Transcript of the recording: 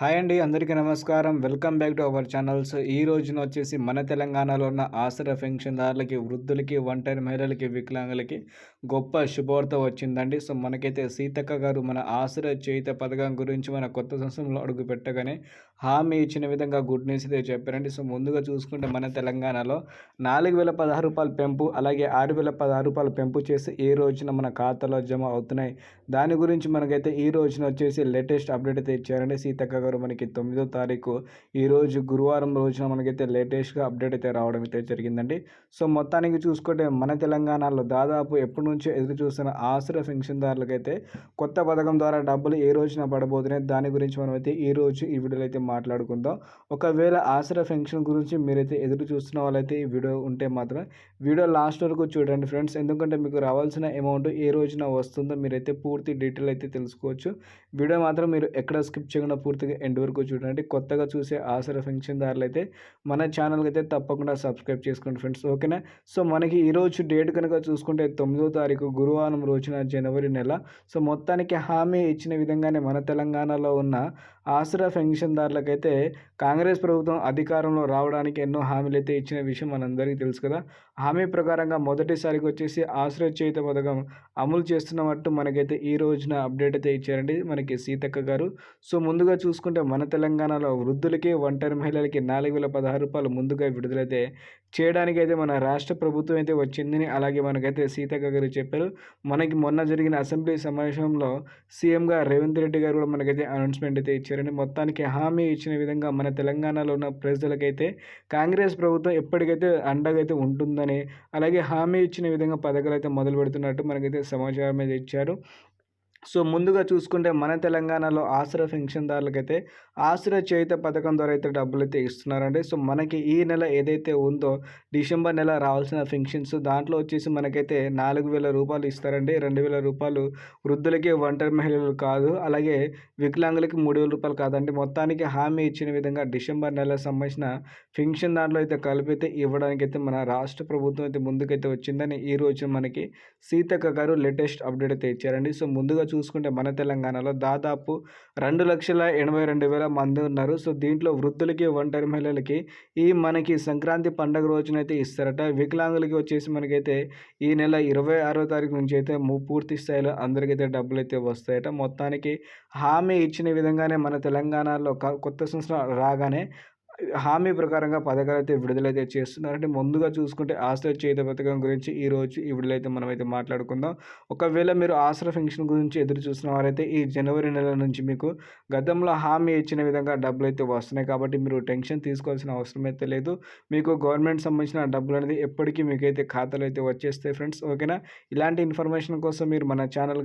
Hi అండి అందరికీ నమస్కారం. Welcome back to our channels ఈ రోజున వచ్చేసి మన తెలంగాణలో ఉన్న ఆసరా పెన్షన్దారులకి వృద్ధులకి ఒంటరి మహిళలకి వికలాంగులకి గొప్ప శుభవార్త వచ్చిందండి. సో మనకైతే సీతక్క గారు మన ఆసరా చేయిత పథకం గురించి మన కొత్త సంవత్సరంలో అడుగు పెట్టగానే హామీ ఇచ్చిన విధంగా గుడ్ న్యూస్ అయితే చెప్పారండి. సో ముందుగా చూసుకుంటే మన తెలంగాణలో నాలుగు వేల పదహారు రూపాయల పెంపు అలాగే ఆరు వేల పదహారు రూపాయల పెంపు చేసి ఏ రోజున మన ఖాతాలో జమ అవుతున్నాయి? దాని గురించి మనకైతే ఈ రోజున వచ్చేసి లేటెస్ట్ అప్డేట్ అయితే ఇచ్చారండి సీతక్క గారు మనకి తొమ్మిదో తారీఖు. ఈరోజు గురువారం రోజున మనకైతే లేటెస్ట్గా అప్డేట్ అయితే రావడం అయితే జరిగిందండి. సో మొత్తానికి చూసుకుంటే మన తెలంగాణలో దాదాపు ఎప్పటి నుంచో ఎదురు చూస్తున్న ఆశ్రయ పెన్షన్దారులకైతే కొత్త పథకం ద్వారా డబ్బులు ఏ రోజున పడబోతున్నాయి? దాని గురించి మనమైతే అయితే ఈ రోజు ఈ వీడియోలో అయితే మాట్లాడుకుందాం. ఒకవేళ ఆశ్రయ పెన్షన్ గురించి మీరైతే ఎదురు చూస్తున్న వాళ్ళైతే ఈ వీడియో ఉంటే మాత్రం వీడియో లాస్ట్ వరకు చూడండి ఫ్రెండ్స్. ఎందుకంటే మీకు రావాల్సిన అమౌంట్ ఏ రోజున వస్తుందో మీరైతే పూర్తి డీటెయిల్ అయితే తెలుసుకోవచ్చు. వీడియో మాత్రం మీరు ఎక్కడ స్కిప్ చేయకుండా పూర్తిగా ఎండ్ వరకు చూడండి. కొత్తగా చూసే ఆసరా పెన్షన్దారులు అయితే మన ఛానల్కి అయితే తప్పకుండా సబ్స్క్రైబ్ చేసుకోండి ఫ్రెండ్స్. ఓకేనా? సో మనకి ఈరోజు డేట్ కనుక చూసుకుంటే తొమ్మిదో తారీఖు గురువారం రోజున జనవరి నెల. సో మొత్తానికి హామీ ఇచ్చిన విధంగానే మన తెలంగాణలో ఉన్న ఆసరా పెన్షన్దారులకైతే కాంగ్రెస్ ప్రభుత్వం అధికారంలో రావడానికి ఎన్నో హామీలు అయితే ఇచ్చిన విషయం మనందరికీ తెలుసు కదా. హామీ ప్రకారంగా మొదటిసారికి వచ్చేసి ఆశ్రయ చేత పథకం అమలు చేస్తున్నట్టు మనకైతే ఈ రోజున అప్డేట్ అయితే ఇచ్చారండి మనకి సీతక్క గారు. సో ముందుగా చూసుకుంటే చూసుకుంటే మన తెలంగాణలో వృద్ధులకి ఒంటరి మహిళలకి నాలుగు వేల పదహారు రూపాయలు ముందుగా విడుదలైతే చేయడానికైతే మన రాష్ట్ర ప్రభుత్వం అయితే వచ్చిందని అలాగే మనకైతే సీతక్క గారు చెప్పారు. మనకి మొన్న జరిగిన అసెంబ్లీ సమావేశంలో సీఎంగా రేవంత్ రెడ్డి గారు కూడా మనకైతే అనౌన్స్మెంట్ అయితే ఇచ్చారని మొత్తానికి హామీ ఇచ్చిన విధంగా మన తెలంగాణలో ఉన్న ప్రజలకైతే కాంగ్రెస్ ప్రభుత్వం ఎప్పటికైతే అండగా అయితే ఉంటుందని అలాగే హామీ ఇచ్చిన విధంగా పథకాలు అయితే మొదలు పెడుతున్నట్టు మనకైతే సమాచారం అయితే ఇచ్చారు. సో ముందుగా చూసుకుంటే మన తెలంగాణలో ఆశ్రయ పెన్షన్దారులకైతే ఆశ్రయ చేత పథకం ద్వారా అయితే డబ్బులు అయితే ఇస్తున్నారండి. సో మనకి ఈ నెల ఏదైతే ఉందో డిసెంబర్ నెల రావాల్సిన పెన్షన్స్ దాంట్లో వచ్చేసి మనకైతే నాలుగు వేల రూపాయలు ఇస్తారండి. రెండు వేల రూపాయలు వృద్ధులకి ఒంటరి మహిళలు కాదు. అలాగే వికలాంగులకి మూడు వేల రూపాయలు కాదండి. మొత్తానికి హామీ ఇచ్చిన విధంగా డిసెంబర్ నెల సంబంధించిన పెన్షన్ దాంట్లో అయితే కలిపి ఇవ్వడానికి అయితే మన రాష్ట్ర ప్రభుత్వం అయితే ముందుకైతే వచ్చిందని ఈ రోజు మనకి సీతక్క గారు లేటెస్ట్ అప్డేట్ అయితే ఇచ్చారండి. సో ముందుగా చూసుకుంటే మన తెలంగాణలో దాదాపు రెండు లక్షల ఎనభై రెండు వేల మంది ఉన్నారు. సో దీంట్లో వృద్ధులకి ఒంటరి మహిళలకి ఈ మనకి సంక్రాంతి పండుగ రోజునైతే ఇస్తారట. వికలాంగులకి వచ్చేసి మనకైతే ఈ నెల ఇరవై ఆరో తారీఖు నుంచి అయితే పూర్తి స్థాయిలో అందరికైతే డబ్బులు అయితే వస్తాయట. మొత్తానికి హామీ ఇచ్చిన విధంగానే మన తెలంగాణలో కొత్త సంవత్సరం రాగానే హామీ ప్రకారంగా పథకాలు అయితే విడుదలైతే చేస్తున్నారంటే ముందుగా చూసుకుంటే ఆశ్రయ చేత పథకం గురించి ఈరోజు ఈ విడుదలైతే మనమైతే మాట్లాడుకుందాం. ఒకవేళ మీరు ఆశ్రయ ఫెన్షన్ గురించి ఎదురు చూసిన వారైతే ఈ జనవరి నెల నుంచి మీకు గతంలో హామీ ఇచ్చిన విధంగా డబ్బులు అయితే వస్తున్నాయి. కాబట్టి మీరు టెన్షన్ తీసుకోవాల్సిన అవసరం అయితే లేదు. మీకు గవర్నమెంట్ సంబంధించిన డబ్బులు అనేది ఎప్పటికీ మీకైతే ఖాతాలు అయితే వచ్చేస్తాయి ఫ్రెండ్స్. ఓకేనా? ఇలాంటి ఇన్ఫర్మేషన్ కోసం మీరు మన ఛానల్